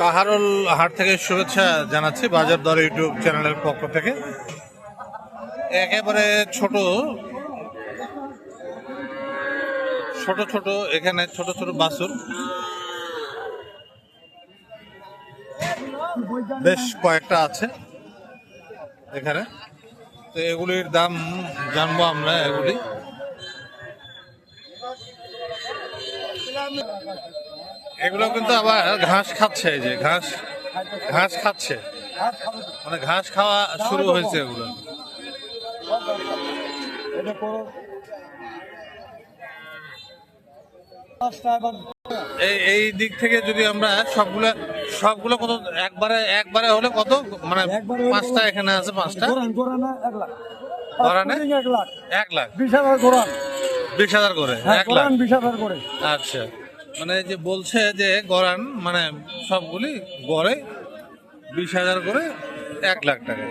কাহারল হাট থেকে শুভেচ্ছা জানাচ্ছি বাজার দর ইউটিউব চ্যানেলের পক্ষ থেকে। একেবারে ছোট ছোট ছোট, এখানে ছোট ছোট বাছুর বেশ কয়েকটা আছে এখানে। তো এগুলির দাম জানব আমরা এগুলি। এগুলো কিন্তু আবার ঘাস খাচ্ছে এই যে ঘাস ঘাস খাচ্ছে। মানে ঘাস খাওয়া শুরু হয়েছে এগুলো। এই দিক থেকে যদি আমরা সবগুলো সবগুলো কত একবারে একবারে হলে কত? মানে পাঁচটা এখানে আছে পাঁচটা? এক লাখ। হাজার বিশ হাজার করে হ্যাঁ এক লাখ। বিশ হাজার করে। আচ্ছা। মানে যে বলছে যে গড়ান মানে সবগুলি গড়ে বিশ হাজার করে এক লাখ টাকা।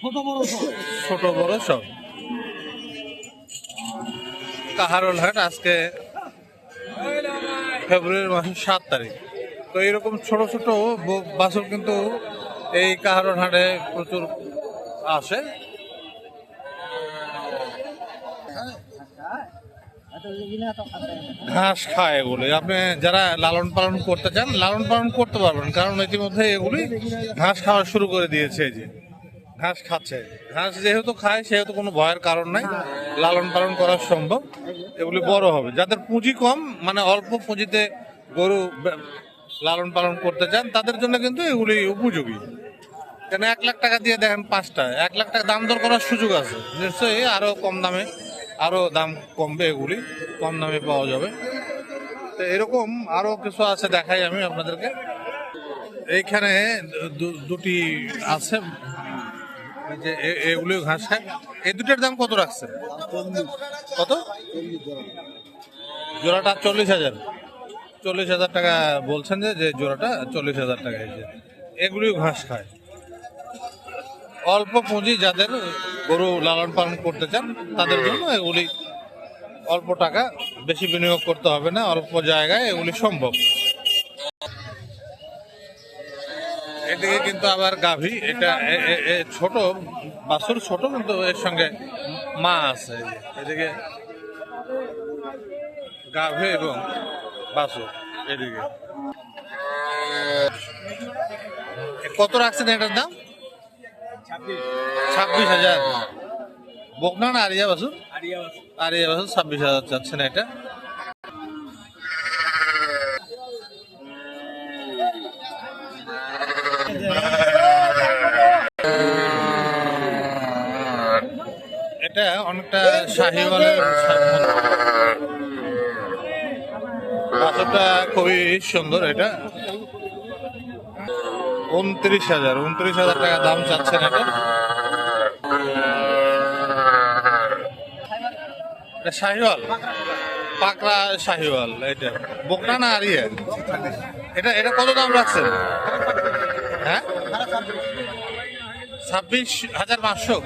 ছোট বড় সব? ছোট বড় সব। কাহারোল হাট আজকে ফেব্রুয়ারি মাসের সাত তারিখ। তো এরকম ছোট ছোট ব- বাছুর কিন্তু এই কাহারোল হাটে প্রচুর আসে। ঘাস খায় এগুলি আপনি যারা লালন পালন করতে চান, লালন পালন করতে পারবেন, কারণ ইতিমধ্যে এগুলি ঘাস খাওয়া শুরু করে দিয়েছে যে। ঘাস খাচ্ছে। ঘাস যেহেতু খায়, সেহেতু কোনো ভয়ের কারণ নাই। লালন পালন করা সম্ভব। এগুলি বড় হবে। যাদের পুঁজি কম মানে অল্প পুঁজিতে গরু লালন পালন করতে চান, তাদের জন্য কিন্তু এগুলি উপযোগী। কেন এক লাখ টাকা দিয়ে দেখেন পাঁচটা। এক লাখ টাকা দাম দর করার সুযোগ আছে। নিশ্চয়ই আরও কম দামে আরও দাম কমবে এগুলি, কম দামে পাওয়া যাবে। তো এরকম আরও কিছু আছে দেখাই আমি আপনাদেরকে। এইখানে দুটি আছে। যে এ- এগুলি ঘাস খায়। এই দুটার দাম কত রাখছেন? কত? জোড়াটা চল্লিশ হাজার। চল্লিশ হাজার টাকা বলছেন যে জোড়াটা চল্লিশ হাজার টাকা এগুলিও ঘাস খায়। অল্প পুঁজি যাদের গরু লালন পালন করতে চান, তাদের জন্য এগুলি অল্প টাকা বেশি বিনিয়োগ করতে হবে না, অল্প জায়গায় এগুলি সম্ভব। এদিকে কিন্তু আবার গাভী, এটা ছোট, বাছুর ছোট, কিন্তু এর সঙ্গে মা আছে। এদিকে গাভী এবং বাছুর এদিকে। কত রাখছেন এটার দাম? ছাব্বিশ। হাজার। বকনা না আরিয়া বাসুর আরিয়া বাসুর ছাব্বিশ হাজার চাচ্ছেন এটা। এটা অনেকটা শাহিওয়ালের বাছুরটা খুবই সুন্দর এটা। উনত্রিশ হাজার। উনত্রিশ হাজার টাকা দাম চাচ্ছেন এটা শাহিওয়াল। পাকড়া শাহিওয়াল এটা বকনা না আরিয়া? এটা এটা কত দাম রাখছেন? হ্যাঁ? ছাব্বিশ হাজার পাঁচশো।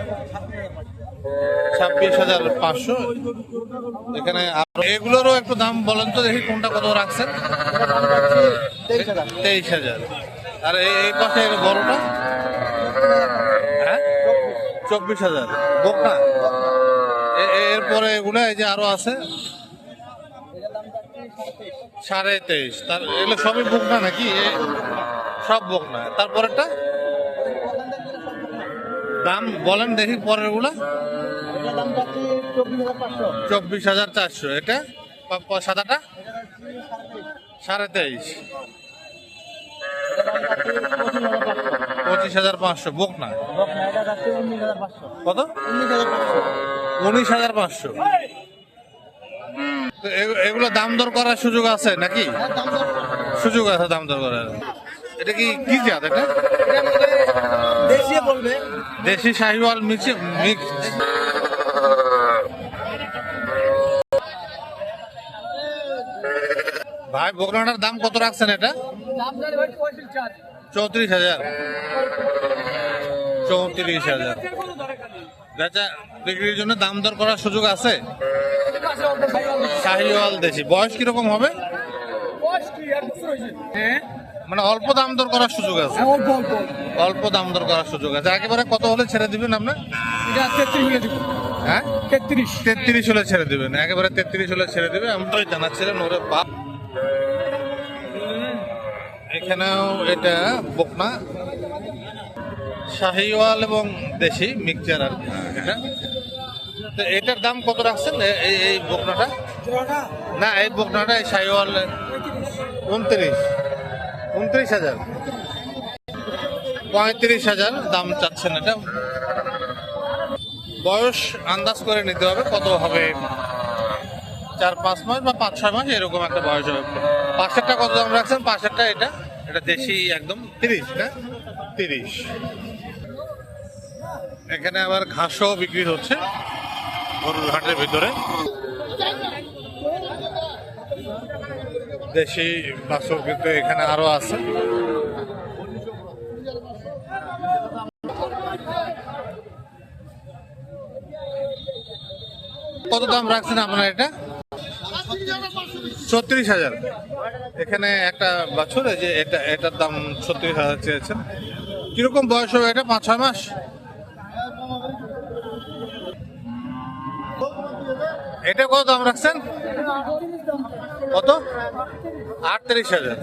ছাব্বিশ হাজার পাঁচশো। এখানে এগুলোরও একটু দাম বলেন তো দেখি কোনটা কত রাখছেন। তেইশ হাজার। আর এই পাশে এর বড়টা? হ্যাঁ? চব্বিশ হাজার। বোকা এরপরে এগুলো এই যে আরও আছে? সাড়ে তেইশ। তার এগুলো সবই বুক না নাকি সব বুক না তারপরেরটা? দাম বলেন দেখি পরেরগুলা চব্বিশ হাজার চারশো। এটা? সাদাটা? সাড়ে তেইশ। পঁচিশ হাজার পাঁচশো। বুক না? কত? উনিশ হাজার পাঁচশো। এগুলো দাম দর করার সুযোগ আছে নাকি? সুযোগ আছে দাম দর করার। এটা কি কি জাত এটা? এটার বলবে দেশি শাহিওয়াল মিক্স মিক্স। ভাই বকনাটার দাম কত রাখছেন এটা? চৌত্রিশ হাজার। চৌত্রিশ হাজার। বেচা বিক্রির জন্য দাম দর করার সুযোগ আছে? শাহিওয়াল দেশি। বয়স কীরকম হবে? হ্যাঁ মানে অল্প দাম দর করার সুযোগ আছে? অল্প দাম দর করার সুযোগ আছে। একেবারে কত হলে ছেড়ে দিবেন আপনার তেত্রিশ হলে হ্যাঁ? তেত্রিশ। তেত্রিশ হলে ছেড়ে দিবেন। একেবারে তেত্রিশ হলে ছেড়ে দিবে আমরাই জানাচ্ছিলেন ওরে বাপ। এখানেও এটা বকনা। শাহিওয়াল এবং দেশি মিক্সচার আর কি। এটা। তো এটার দাম কত রাখছেন? এই এই বকনাটা? না এই বকনাটা এই শাহিওয়াল। উনত্রিশ উনত্রিশ হাজার। পঁয়ত্রিশ হাজার দাম চাচ্ছেন এটা। বয়স আন্দাজ করে নিতে হবে কত হবে? চার পাঁচ মাস বা পাঁচ ছয় মাস এরকম একটা বয়স হবে। পাশেরটা কত দাম রাখছেন? পাশেরটা এটা। এটা দেশি একদম। তিরিশ, না? তিরিশ। এখানে আবার ঘাসও বিক্রি হচ্ছে গরুর হাটের ভিতরে। দেশি বাছর কিন্তু এখানে আরও আছে। কত দাম রাখছেন আপনারা এটা? ছত্রিশ হাজার। এখানে একটা বছর যে এটা, এটার দাম ছত্রিশ হাজার চেয়েছেন। কীরকম বয়স হবে এটা? পাঁচ, ছয় মাস? এটা কত দাম রাখছেন? কত? আটত্রিশ হাজার।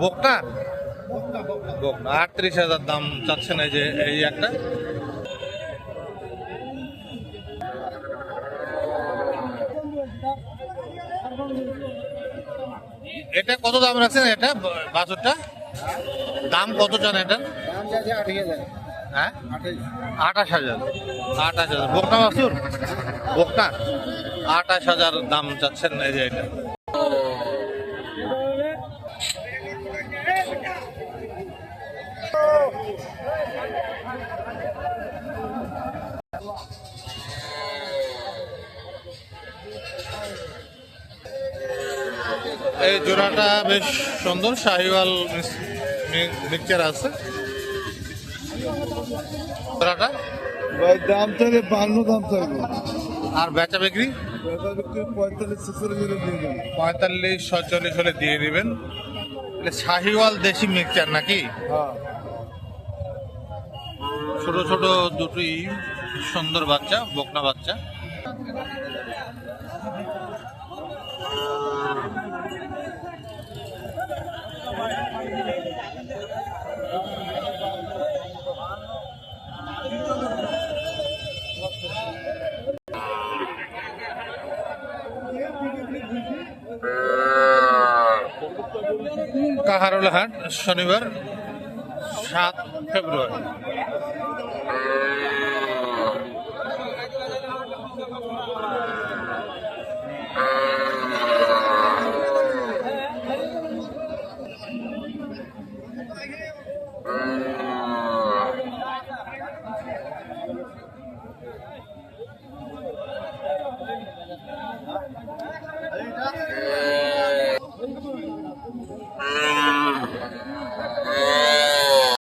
বোকটা বোকটা আটত্রিশ হাজার দাম চাচ্ছেন এই যে, এই একটা। এটা কত দাম রাখছেন এটা? বাছরটা? দাম কত চান এটা? হ্যাঁ? আঠাশ হাজার। আঠাশ হাজার। বোকটা বাছুর? বোকটা আঠাশ হাজার দাম চাচ্ছেন এই যে এটা। এই জোড়াটা বেশ সুন্দর শাহিওয়াল মিক্সচার আছে। জোড়াটা? ভাই দাম চাইলে বান্ন দাম চাইব আর বেচা বিক্রি? পঁয়তাল্লিশ ছেচল্লিশ হলে দিয়ে দিবেন। শাহিওয়াল দেশি মিক্সচার নাকি? হ্যাঁ। ছোট ছোট দুটি সুন্দর বাচ্চা বকনা বাচ্চা। কাহারোল হাট শনিবার সাত ফেব্রুয়ারি। Música